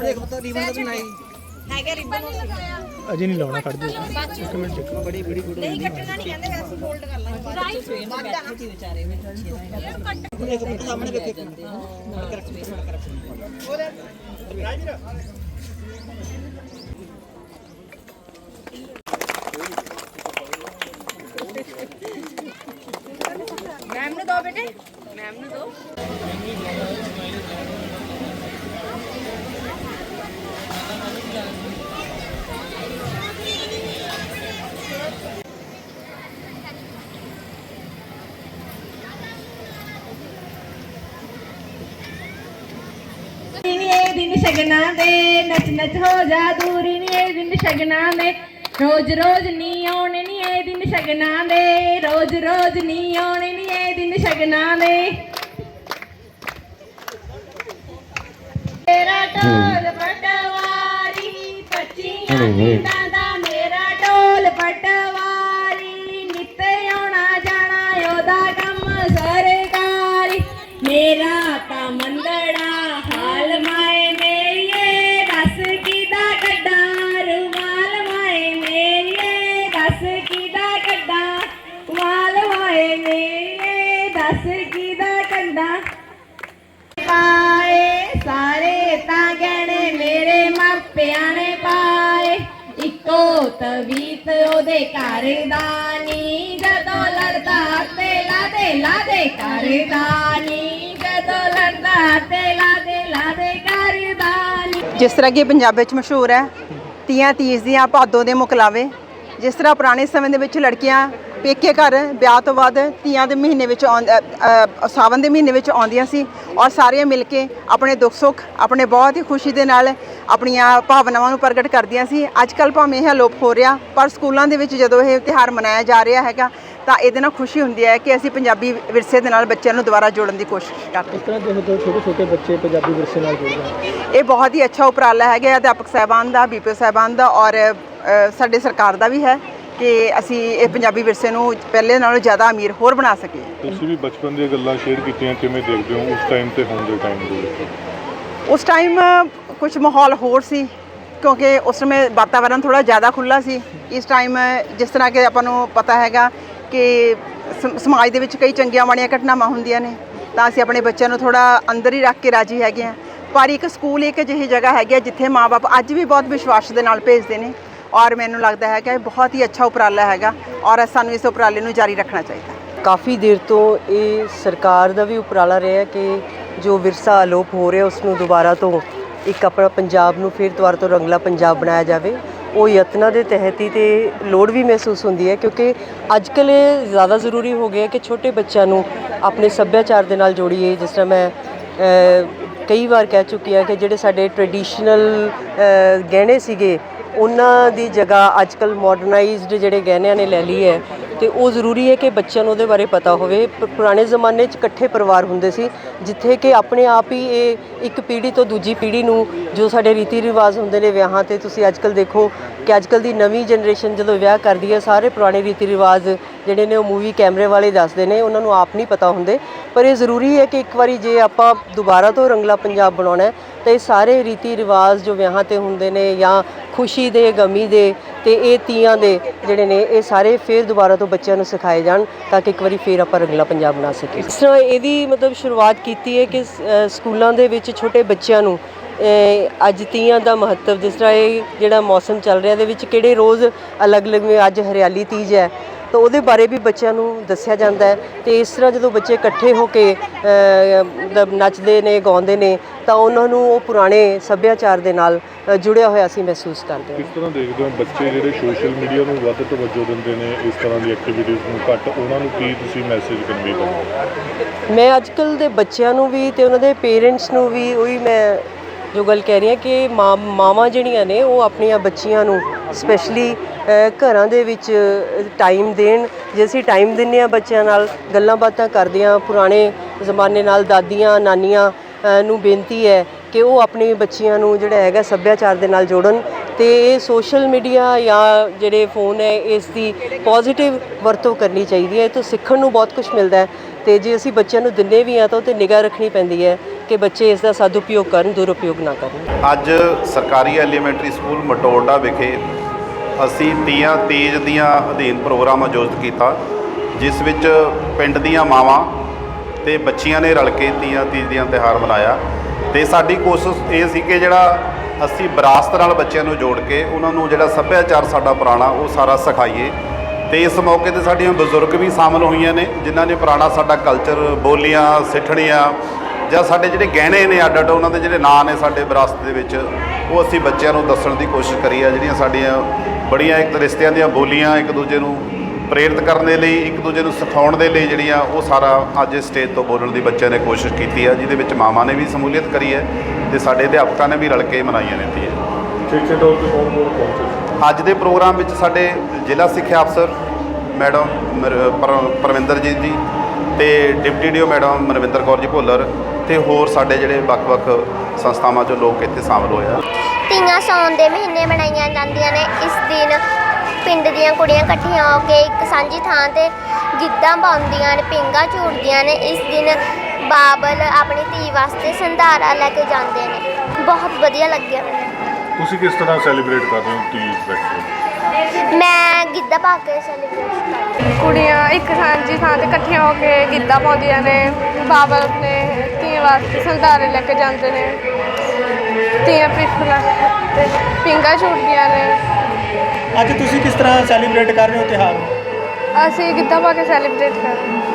ਦੇਖ ਪਤਾ ਰੀਵਨ ਦਾ ਬਣਾਈ। ਹੈਗਾ ਰਿਬਨ ਅਜੇ ਨਹੀਂ ਲਾਉਣਾ ਕੱਢ ਦਿਓ ਇੱਕ ਮਿੰਟ ਇੱਕ ਬੜੀ ਬੜੀ ਗੁੱਡ ਨਹੀਂ ਕੱਟਣਾ ਨਹੀਂ ਕਹਿੰਦੇ ਵੈਸੇ ਫੋਲਡ ਕਰ ਲਾਂਗੇ। ਰਾਈਟ ਵੱਧਦਾ ਨਾ ਵਿਚਾਰੇ ਇੱਕ ਮਿੰਟ ਸਾਹਮਣੇ ਵੇਖੇ ਕਰੈਕਟ ਮੈਮ ਨੂੰ ਦੋ ਬੇਟੇ। ਮੈਮ ਨੂੰ ਦੋ। ਨੀ ਇਹ ਦਿਨ ਸ਼ਗਨਾ ਦੇ ਨਚ ਨਚ ਹੋ ਜਾ ਦੂਰੀ ਨੀ ਇਹ ਦਿਨ ਸ਼ਗਨਾ ਦੇ ਰੋਜ਼ ਰੋਜ਼ ਨੀ ਆਉਣੇ ਨੀ ਇਹ ਦਿਨ ਸ਼ਗਨਾ ਦੇ ਰੋਜ਼ ਰੋਜ਼ ਨੀ ਆਉਣੇ ਨੀ ਇਹ ਦਿਨ ਸ਼ਗਨਾ ਦੇ ਤੇਰਾ ਢੋਲ ਪਟਵਾਰੀ ਪੱਚੀਆਂ ਪਿੰਡਾਂ ਪਾਏ, ਸਾਰੇ ਤਾਂ ਗਹਿਣੇ ਮੇਰੇ ਮਾਪਿਆਂ ਨੇ ਪਾਏ। ਇੱਕੋ ਤਵੀਤ ਉਹਦੇ ਘਰ ਦਾ ਨੀ, ਜਦੋਂ ਲੜਦਾ ਤੇ ਲਾਦੇ ਲਾਦੇ ਕਰਦਾ ਨੀ। ਜਦੋਂ ਲੜਦਾ ਤੇ ਲਾਦੇ ਲਾਦੇ ਕਰਦਾ ਨੀ। ਜਿਸ ਤਰ੍ਹਾਂ ਕਿ ਪੰਜਾਬ ਵਿੱਚ ਮਸ਼ਹੂਰ ਹੈ ਤੀਆਂ ਤੀਜ ਦੀਆਂ ਭਾਦੋਂ ਦੇ ਮੁਕਲਾਵੇ। ਜਿਸ ਤਰ੍ਹਾਂ ਪੁਰਾਣੇ ਸਮੇਂ ਦੇ ਵਿੱਚ ਲੜਕੀਆਂ ਪੇਕੇ ਘਰ ਵਿਆਹ ਤੋਂ ਬਾਅਦ ਤੀਆਂ ਦੇ ਮਹੀਨੇ ਵਿੱਚ ਸਾਵਨ ਦੇ ਮਹੀਨੇ ਵਿੱਚ ਆਉਂਦੀਆਂ ਸੀ ਔਰ ਸਾਰੀਆਂ ਮਿਲ ਕੇ ਆਪਣੇ ਦੁੱਖ ਸੁੱਖ ਆਪਣੇ ਬਹੁਤ ਹੀ ਖੁਸ਼ੀ ਦੇ ਨਾਲ ਆਪਣੀਆਂ ਭਾਵਨਾਵਾਂ ਨੂੰ ਪ੍ਰਗਟ ਕਰਦੀਆਂ ਸੀ। ਅੱਜ ਕੱਲ੍ਹ ਭਾਵੇਂ ਇਹ ਅਲੋਪ ਹੋ ਰਿਹਾ ਪਰ ਸਕੂਲਾਂ ਦੇ ਵਿੱਚ ਜਦੋਂ ਇਹ ਤਿਉਹਾਰ ਮਨਾਇਆ ਜਾ ਰਿਹਾ ਹੈਗਾ ਤਾਂ ਇਹਦੇ ਨਾਲ ਖੁਸ਼ੀ ਹੁੰਦੀ ਹੈ ਕਿ ਅਸੀਂ ਪੰਜਾਬੀ ਵਿਰਸੇ ਦੇ ਨਾਲ ਬੱਚਿਆਂ ਨੂੰ ਦੁਬਾਰਾ ਜੋੜਨ ਦੀ ਕੋਸ਼ਿਸ਼ ਕਰ ਰਹੇ ਹਾਂ। ਇਸ ਤਰ੍ਹਾਂ ਦੇਖੋ ਛੋਟੇ ਛੋਟੇ ਬੱਚੇ ਪੰਜਾਬੀ ਵਿਰਸੇ ਨਾਲ ਜੁੜ ਜਾਣ ਇਹ ਬਹੁਤ ਹੀ ਅੱਛਾ ਉਪਰਾਲਾ ਹੈਗਾ ਅਧਿਆਪਕ ਸਾਹਿਬਾਨ ਦਾ ਬੀਪੀਓ ਸਾਹਿਬਾਨ ਦਾ ਔਰ ਸਾਡੇ ਸਰਕਾਰ ਦਾ ਵੀ ਹੈ। ਕਿ ਅਸੀਂ ਇਹ ਪੰਜਾਬੀ ਵਿਰਸੇ ਨੂੰ ਪਹਿਲੇ ਨਾਲੋਂ ਜ਼ਿਆਦਾ ਅਮੀਰ ਹੋਰ ਬਣਾ ਸਕੀਏ। ਤੁਸੀਂ ਵੀ ਬਚਪਨ ਦੀਆਂ ਗੱਲਾਂ ਸ਼ੇਅਰ ਕੀਤੀਆਂ ਕਿਵੇਂ ਦੇਖਦੇ ਹੋ ਉਸ ਟਾਈਮ ਤੇ ਹੁਣ ਦੇ ਟਾਈਮ ਦੇ ਵਿੱਚ? ਉਸ ਟਾਈਮ ਕੁਝ ਮਾਹੌਲ ਹੋਰ ਸੀ ਕਿਉਂਕਿ ਉਸ ਸਮੇਂ ਵਾਤਾਵਰਣ ਥੋੜਾ ਜ਼ਿਆਦਾ ਖੁੱਲਾ ਸੀ। ਇਸ ਟਾਈਮ ਜਿਸ ਤਰ੍ਹਾਂ ਕਿ ਆਪਾਂ ਨੂੰ ਪਤਾ ਹੈਗਾ ਕਿ ਸਮ- ਸਮਾਜ ਦੇ ਵਿੱਚ ਕਈ ਚੰਗੀਆਂ ਮਾੜੀਆਂ ਘਟਨਾਵਾਂ ਹੁੰਦੀਆਂ ਨੇ ਤਾਂ ਅਸੀਂ ਆਪਣੇ ਬੱਚਿਆਂ ਨੂੰ ਥੋੜਾ ਅੰਦਰ ਹੀ ਰੱਖ ਕੇ ਰਾਜੀ ਹੈਗੇ ਆ ਪਰ ਇੱਕ ਸਕੂਲ ਇੱਕ ਅਜਿਹੀ ਜਗ੍ਹਾ ਹੈਗੀ ਆ ਜਿੱਥੇ ਮਾਪੇ ਅੱਜ ਵੀ ਬਹੁਤ ਵਿਸ਼ਵਾਸ ਦੇ ਨਾਲ ਭੇਜਦੇ ਨੇ। ਔਰ ਮੈਨੂੰ ਲੱਗਦਾ ਹੈ ਕਿ ਇਹ ਬਹੁਤ ਹੀ ਅੱਛਾ ਉਪਰਾਲਾ ਹੈਗਾ ਔਰ ਸਾਨੂੰ ਇਸ ਉਪਰਾਲੇ ਨੂੰ ਜਾਰੀ ਰੱਖਣਾ ਚਾਹੀਦਾ ਕਾਫੀ ਦੇਰ ਤੋਂ ਇਹ ਸਰਕਾਰ ਦਾ ਵੀ ਉਪਰਾਲਾ ਰਿਹਾ ਕਿ ਜੋ ਵਿਰਸਾ ਅਲੋਪ ਹੋ ਰਿਹਾ, ਉਸ ਨੂੰ ਦੁਬਾਰਾ ਤੋਂ ਇੱਕ ਆਪਣਾ ਪੰਜਾਬ ਨੂੰ ਫਿਰ ਦੁਬਾਰਾ ਤੋਂ ਰੰਗਲਾ ਪੰਜਾਬ ਬਣਾਇਆ ਜਾਵੇ। ਉਹ ਯਤਨਾਂ ਦੇ ਤਹਿਤ ਹੀ ਤੇ ਲੋੜ ਵੀ ਮਹਿਸੂਸ ਹੁੰਦੀ ਹੈ ਕਿਉਂਕਿ ਅੱਜ ਕੱਲ੍ਹ ਇਹ ਜ਼ਿਆਦਾ ਜ਼ਰੂਰੀ ਹੋ ਗਿਆ ਕਿ ਛੋਟੇ ਬੱਚਿਆਂ ਨੂੰ ਆਪਣੇ ਸੱਭਿਆਚਾਰ ਦੇ ਨਾਲ ਜੋੜੀਏ। ਜਿਸ ਤਰ੍ਹਾਂ ਮੈਂ ਕਈ ਵਾਰ ਕਹਿ ਚੁੱਕੀ ਹਾਂ ਕਿ ਜਿਹੜੇ ਸਾਡੇ ਟ੍ਰੈਡੀਸ਼ਨਲ ਗਹਿਣੇ ਸੀਗੇ ਉਹਨਾਂ ਦੀ ਜਗ੍ਹਾ ਅੱਜ ਕੱਲ੍ਹ ਮਾਡਰਨਾਈਜ਼ਡ ਜਿਹੜੇ ਗਹਿਣਿਆਂ ਨੇ ਲੈ ਲਈ ਹੈ ਤੇ ਉਹ ਜ਼ਰੂਰੀ ਹੈ ਕਿ ਬੱਚਿਆਂ ਨੂੰ ਉਹਦੇ ਬਾਰੇ ਪਤਾ ਹੋਵੇ। ਪੁਰਾਣੇ ਜ਼ਮਾਨੇ 'ਚ ਇਕੱਠੇ ਪਰਿਵਾਰ ਹੁੰਦੇ ਸੀ, ਜਿੱਥੇ ਕਿ ਆਪਣੇ ਆਪ ਹੀ ਇਹ ਇੱਕ ਪੀੜ੍ਹੀ ਤੋਂ ਦੂਜੀ ਪੀੜ੍ਹੀ ਨੂੰ ਜੋ ਸਾਡੇ ਰੀਤੀ ਰਿਵਾਜ ਹੁੰਦੇ ਨੇ ਵਿਆਹਾਂ ਤੇ, ਤੁਸੀਂ ਅੱਜਕੱਲ ਦੇਖੋ ਕਿ ਅੱਜਕੱਲ ਦੀ ਨਵੀਂ ਜਨਰੇਸ਼ਨ ਜਦੋਂ ਵਿਆਹ ਕਰਦੀ ਹੈ, ਸਾਰੇ ਪੁਰਾਣੇ ਰੀਤੀ ਰਿਵਾਜ ਜਿਹੜੇ ਨੇ ਉਹ ਮੂਵੀ ਕੈਮਰੇ ਵਾਲੇ ਦੱਸਦੇ ਨੇ, ਉਹਨਾਂ ਨੂੰ ਆਪ ਨਹੀਂ ਪਤਾ ਹੁੰਦੇ। ਪਰ ਇਹ ਜ਼ਰੂਰੀ ਹੈ ਕਿ ਇੱਕ ਵਾਰੀ ਜੇ ਆਪਾਂ ਦੁਬਾਰਾ ਤੋਂ ਰੰਗਲਾ ਪੰਜਾਬ ਬਣਾਉਣਾ ਹੈ, ਤਾਂ ਇਹ ਸਾਰੇ ਰੀਤੀ ਰਿਵਾਜ ਜੋ ਵਿਆਹਾਂ ਤੇ ਹੁੰਦੇ ਨੇ ਜਾਂ ਖੁਸ਼ੀ ਦੇ, ਗਮੀ ਦੇ ਤੇ ਇਹ ਤੀਆਂ ਦੇ ਜਿਹੜੇ ਨੇ, ਇਹ ਸਾਰੇ ਫੇਰ ਦੁਬਾਰਾ ਤੋਂ ਬੱਚਿਆਂ ਨੂੰ ਸਿਖਾਏ ਜਾਣ ਤਾਂ ਕਿ ਇੱਕ ਵਾਰੀ ਫੇਰ ਆਪਾਂ ਰੰਗਲਾ ਪੰਜਾਬ ਬਣਾ ਸਕੀਏ। ਇਸ ਤਰ੍ਹਾਂ ਇਹਦੀ ਮਤਲਬ ਸ਼ੁਰੂਆਤ ਕੀਤੀ ਹੈ ਕਿ ਸਕੂਲਾਂ ਦੇ ਵਿੱਚ ਛੋਟੇ ਬੱਚਿਆਂ ਨੂੰ ਅੱਜ ਤੀਆਂ ਦਾ ਮਹੱਤਵ ਜਿਸ ਤਰ੍ਹਾਂ ਇਹ ਜਿਹੜਾ ਮੌਸਮ ਚੱਲ ਰਿਹਾ ਦੇ ਵਿੱਚ ਕਿਹੜੇ ਰੋਜ਼ ਅਲੱਗ-ਅਲੱਗ ਅੱਜ ਹਰਿਆਲੀ ਤੀਜ ਹੈ, ਤਾਂ ਉਹਦੇ ਬਾਰੇ ਵੀ ਬੱਚਿਆਂ ਨੂੰ ਦੱਸਿਆ ਜਾਂਦਾ ਹੈ ਤੇ ਇਸ ਤਰ੍ਹਾਂ ਜਦੋਂ ਬੱਚੇ ਇਕੱਠੇ ਹੋ ਕੇ ਮਤਲਬ ਨੱਚਦੇ ਨੇ, ਗਾਉਂਦੇ ਨੇ ਤਾਂ ਉਹਨਾਂ ਨੂੰ ਉਹ ਪੁਰਾਣੇ ਸੱਭਿਆਚਾਰ ਦੇ ਨਾਲ ਜੁੜਿਆ ਹੋਇਆ ਅਸੀਂ ਮਹਿਸੂਸ ਕਰਦੇ ਹਾਂ ਕਿਸ ਤਰ੍ਹਾਂ ਦੇਖਦੇ ਹੋ ਬੱਚੇ ਜਿਹੜੇ ਸੋਸ਼ਲ ਮੀਡੀਆ ਨੂੰ ਵੱਧ ਤਵੱਜੋ ਦਿੰਦੇ ਨੇ ਇਸ ਤਰ੍ਹਾਂ ਦੀ ਐਕਟੀਵਿਟੀਜ਼ ਨੂੰ ਘੱਟ ਉਹਨਾਂ ਨੂੰ ਕੀ ਤੁਸੀਂ ਮੈਸੇਜ ਕਨਵੇ ਕਰੋਗੇ ਮੈਂ ਅੱਜਕੱਲ ਦੇ ਬੱਚਿਆਂ ਨੂੰ ਵੀ ਤੇ ਉਹਨਾਂ ਦੇ ਪੇਰੈਂਟਸ ਨੂੰ ਵੀ ਉਹੀ ਮੈਂ ਜੋ ਗੱਲ ਕਹਿ ਰਹੀ ਹਾਂ ਕਿ ਮਾਂ ਮਾਵਾਂ ਜਿਹੜੀਆਂ ਨੇ ਉਹ ਆਪਣੀਆਂ ਬੱਚੀਆਂ ਨੂੰ ਸਪੈਸ਼ਲੀ ਘਰਾਂ ਦੇ ਵਿੱਚ ਟਾਈਮ ਦੇਣ। ਜੇ ਅਸੀਂ ਟਾਈਮ ਦਿੰਨੇ ਆ ਬੱਚਿਆਂ ਨਾਲ ਗੱਲਾਂ ਬਾਤਾਂ ਕਰਦਿਆਂ ਪੁਰਾਣੇ ਜ਼ਮਾਨੇ ਨਾਲ ਦਾਦੀਆਂ ਨਾਨੀਆਂ ਨੂੰ ਬੇਨਤੀ ਹੈ ਕਿ ਉਹ ਆਪਣੇ ਬੱਚਿਆਂ ਨੂੰ ਜਿਹੜਾ ਹੈਗਾ ਸੱਭਿਆਚਾਰ ਦੇ ਨਾਲ ਜੋੜਨ ਤੇ ਇਹ ਸੋਸ਼ਲ ਮੀਡੀਆ ਜਾਂ ਜਿਹੜੇ ਫੋਨ ਹੈ, ਇਸ ਦੀ ਪੋਜ਼ਿਟਿਵ ਵਰਤੋਂ ਕਰਨੀ ਚਾਹੀਦੀ ਹੈ। ਇਹ ਤੋਂ ਸਿੱਖਣ ਨੂੰ ਬਹੁਤ ਕੁਝ ਮਿਲਦਾ ਹੈ ਤੇ ਜੇ ਅਸੀਂ ਬੱਚਿਆਂ ਨੂੰ ਦਿੰਨੇ ਵੀ ਆ ਤਾਂ ਉਹ ਤੇ ਨਿਗਾਹ ਰੱਖਣੀ ਪੈਂਦੀ ਹੈ ਕਿ ਬੱਚੇ ਇਸ ਦਾ ਸਦਉਪਯੋਗ ਕਰਨ, ਦੁਰਉਪਯੋਗ ਨਾ ਕਰਨ। ਅੱਜ ਸਰਕਾਰੀ ਐਲੀਮੈਂਟਰੀ ਸਕੂਲ ਮਟੋਰਡਾ ਵਿਖੇ ਅਸੀਂ ਤੀਆਂ ਤੀਜ ਦੀਆਂ ਅਧੀਨ ਪ੍ਰੋਗਰਾਮ ਆਯੋਜਿਤ ਕੀਤਾ, ਜਿਸ ਵਿੱਚ ਪਿੰਡ ਦੀਆਂ ਮਾਵਾਂ ਤੇ ਬੱਚੀਆਂ ਨੇ ਰਲ ਕੇ ਤੀਆਂ ਤੀਜ ਦੀਆਂ ਤਿਉਹਾਰ ਮਨਾਇਆ। ਤੇ ਸਾਡੀ ਕੋਸ਼ਿਸ਼ ਇਹ ਸੀ ਕਿ ਜਿਹੜਾ ਅਸੀਂ ਵਿਰਾਸਤ ਨਾਲ ਬੱਚਿਆਂ ਨੂੰ ਜੋੜ ਕੇ ਉਹਨਾਂ ਨੂੰ ਜਿਹੜਾ ਸੱਭਿਆਚਾਰ ਸਾਡਾ ਪੁਰਾਣਾ ਉਹ ਸਾਰਾ ਸਿਖਾਈਏ। ਤੇ ਇਸ ਮੌਕੇ ਤੇ ਸਾਡੀਆਂ ਬਜ਼ੁਰਗ ਵੀ ਸ਼ਾਮਲ ਹੋਈਆਂ ਨੇ, ਜਿਨ੍ਹਾਂ ਨੇ ਪੁਰਾਣਾ ਸਾਡਾ ਕਲਚਰ ਬੋਲੀਆਂ, ਸਿੱਠਣੀਆਂ ਜਾਂ ਸਾਡੇ ਜਿਹੜੇ ਗਹਿਣੇ ਨੇ ਅੱਡ ਅੱਡ ਉਹਨਾਂ ਦੇ ਜਿਹੜੇ ਨਾਂ ਨੇ ਸਾਡੇ ਵਿਰਾਸਤ ਦੇ ਵਿੱਚ, ਉਹ ਅਸੀਂ ਬੱਚਿਆਂ ਨੂੰ ਦੱਸਣ ਦੀ ਕੋਸ਼ਿਸ਼ ਕਰੀ ਆ, ਜਿਹੜੀਆਂ ਸਾਡੀਆਂ ਬੜੀਆਂ ਇੱਕ ਰਿਸ਼ਤਿਆਂ ਦੀਆਂ ਬੋਲੀਆਂ ਇੱਕ ਦੂਜੇ ਨੂੰ ਪ੍ਰੇਰਿਤ ਕਰਨ ਦੇ ਲਈ ਇੱਕ ਦੂਜੇ ਨੂੰ ਸਿਖਾਉਣ ਦੇ ਲਈ ਜਿਹੜੀਆਂ ਉਹ ਸਾਰਾ ਅੱਜ ਇਸ ਸਟੇਜ ਤੋਂ ਬੋਲਣ ਦੀ ਬੱਚਿਆਂ ਨੇ ਕੋਸ਼ਿਸ਼ ਕੀਤੀ ਆ ਜਿਹਦੇ ਵਿੱਚ ਮਾਵਾਂ ਨੇ ਵੀ ਸਮੂਲੀਅਤ ਕਰੀ ਹੈ ਤੇ ਸਾਡੇ ਅਧਿਆਪਕਾਂ ਨੇ ਵੀ ਰਲ ਕੇ ਮਨਾਈਆਂ ਨੇ ਤੀਆਂ ਸਿੱਖਿਆ ਤੌਰ ਤੇ ਕੌਣ ਕੌਣ ਪਹੁੰਚੇ ਅੱਜ ਦੇ ਪ੍ਰੋਗਰਾਮ ਵਿੱਚ ਸਾਡੇ ਜ਼ਿਲ੍ਹਾ ਸਿੱਖਿਆ ਅਫਸਰ ਮੈਡਮ ਮਰ- ਪਰ- ਪਰਵਿੰਦਰਜੀਤ ਜੀ ਤੇ deputy DO madam Manvinder Kaur ji Bhullar ਤੇ ਹੋਰ ਸਾਡੇ ਜਿਹੜੇ ਵੱਖ-ਵੱਖ ਸੰਸਥਾਵਾਂ ਚੋਂ ਲੋਕ ਇੱਥੇ ਸ਼ਾਮਲ ਹੋਏ ਆ। ਤੀਆਂ ਸਾਉਣ ਦੇ ਮਹੀਨੇ ਮਨਾਈਆਂ ਜਾਂਦੀਆਂ ਨੇ। ਇਸ ਦਿਨ ਪਿੰਡ ਦੀਆਂ ਕੁੜੀਆਂ ਇਕੱਠੀਆਂ ਹੋ ਕੇ ਇੱਕ ਸਾਂਝੀ ਥਾਂ ਤੇ ਗਿੱਧਾ ਪਾਉਂਦੀਆਂ ਨੇ ਪਿੰਗਾ ਝੂਟਦੀਆਂ ਨੇ ਇਸ ਦਿਨ ਬਾਬਲ ਆਪਣੀ ਧੀ ਵਾਸਤੇ ਸੰਧਾਰਾ ਲੈ ਕੇ ਜਾਂਦੇ ਨੇ। ਬਹੁਤ ਵਧੀਆ ਲੱਗਿਆ। ਮੈਨੂੰ ਤੁਸੀਂ ਕਿਸ ਤਰ੍ਹਾਂ ਸੈਲੀਬ੍ਰੇਟ ਕਰ ਰਹੇ ਹੋ ਫੈਸਟੀਵਲ ਮੈਂ ਗਿੱਧਾ ਪਾ ਕੇ ਸੈਲੀਬ੍ਰੇਟ ਕਰਦੀ ਕੁੜੀਆਂ ਇੱਕ ਸਾਂਝੀ ਥਾਂ ਤੇ ਇਕੱਠੀਆਂ ਹੋ ਕੇ ਗਿੱਧਾ ਪਾਉਂਦੀਆਂ ਨੇ ਬਾਬਲ ਆਪਣੇ ਧੀਆਂ ਵਾਸਤੇ ਸੰਧਾਰੇ ਲੈ ਕੇ ਜਾਂਦੇ ਨੇ। ਧੀਆਂ ਪਿੱਪਲਾਂ ਤੇ ਪਿੰਗਾ ਝੂਟਦੀਆਂ ਨੇ। ਅੱਜ ਤੁਸੀਂ ਕਿਸ ਤਰ੍ਹਾਂ ਸੈਲੀਬ੍ਰੇਟ ਕਰ ਰਹੇ ਹੋ ਤਿਉਹਾਰ ਨੂੰ? ਅਸੀਂ ਗਿੱਧਾ ਪਾ ਕੇ ਸੈਲੀਬ੍ਰੇਟ ਕਰਦੇ ਹਾਂ?